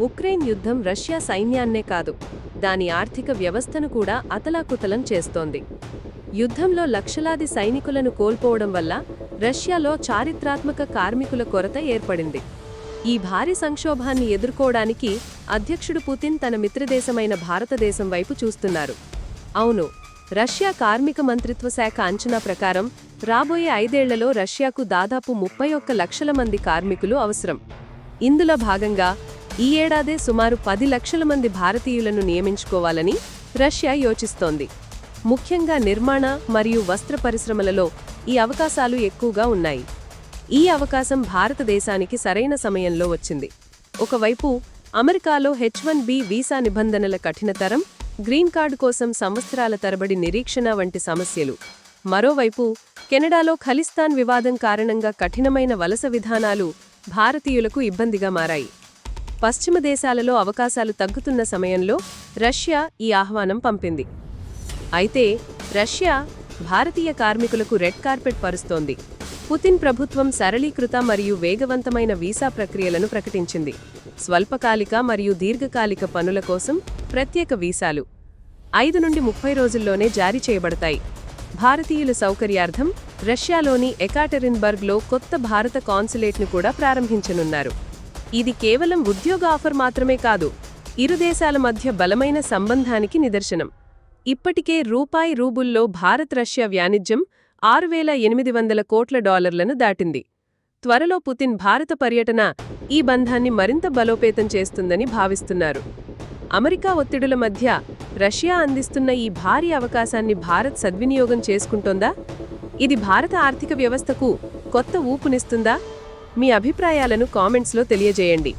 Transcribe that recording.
Ukraine యుద్ధం Russia సైన్యాన్నే కాదు దాని ఆర్థిక వ్యవస్థను కూడా అతలాకుతలం చేస్తోంది. యుద్ధంలో లక్షలాది సైనికులను కోల్పోవడం వల్ల రష్యాలో చారిత్రాత్మక కార్మికుల కొరత ఏర్పడింది. ఈ భారీ సంక్షోభాన్ని ఎదుర్కోవడానికి అధ్యక్షుడు పుతిన్ తన మిత్రదేశమైన భారతదేశం వైపు చూస్తున్నారు. అవును రష్యా కార్మిక మంత్రిత్వ శాఖ అంచనా ప్రకారం రాబోయే ఐదేళ్ళలో రష్యాకు దాదాపు ముప్పై ఒక్క లక్షల మంది కార్మికులు అవసరం. ఇందులో భాగంగా ఈ ఏడాదే సుమారు పది లక్షల మంది భారతీయులను నియమించుకోవాలని రష్యా యోచిస్తోంది. ముఖ్యంగా నిర్మాణ మరియు వస్త్ర పరిశ్రమలలో ఈ అవకాశాలు ఎక్కువగా ఉన్నాయి. ఈ అవకాశం భారతదేశానికి సరైన సమయంలో వచ్చింది. ఒకవైపు అమెరికాలో హెచ్ వన్ బి వీసా నిబంధనల కఠినతరం గ్రీన్ కార్డు కోసం సంవత్సరాల తరబడి నిరీక్షణ వంటి సమస్యలు. మరోవైపు కెనడాలో ఖలిస్తాన్ వివాదం కారణంగా కఠినమైన వలస విధానాలు భారతీయులకు ఇబ్బందిగా మారాయి. పశ్చిమ దేశాలలో అవకాశాలు తగ్గుతున్న సమయంలో రష్యా ఈ ఆహ్వానం పంపింది. అయితే రష్యా భారతీయ కార్మికులకు రెడ్ కార్పెట్ పరుస్తోంది. పుతిన్ ప్రభుత్వం సరళీకృత మరియు వేగవంతమైన వీసా ప్రక్రియలను ప్రకటించింది. స్వల్పకాలిక మరియు దీర్ఘకాలిక పనుల కోసం ప్రత్యేక వీసాలు ఐదు నుండి ముప్పై రోజుల్లోనే జారీ చేయబడతాయి. భారతీయుల సౌకర్యార్థం రష్యాలోని ఎకాటెరిన్బర్గ్లో కొత్త భారత కాన్సులేట్ను కూడా ప్రారంభించనున్నారు. ఇది కేవలం ఉద్యోగ ఆఫర్ మాత్రమే కాదు ఇరు దేశాల మధ్య బలమైన సంబంధానికి నిదర్శనం. ఇప్పటికే రూపాయి రూబుల్లో భారత్ రష్యా వాణిజ్యం ఆరు వేల ఎనిమిది వందల కోట్ల డాలర్లను దాటింది. త్వరలో పుతిన్ భారత పర్యటన ఈ బంధాన్ని మరింత బలోపేతం చేస్తుందని భావిస్తున్నారు. అమెరికా ఒత్తిడుల మధ్య రష్యా అందిస్తున్న ఈ భారీ అవకాశాన్ని భారత్ సద్వినియోగం చేసుకుంటోందా? ఇది భారత ఆర్థిక వ్యవస్థకు కొత్త ఊపునిస్తుందా? మీ అభిప్రాయాలను కామెంట్స్లో తెలియజేయండి.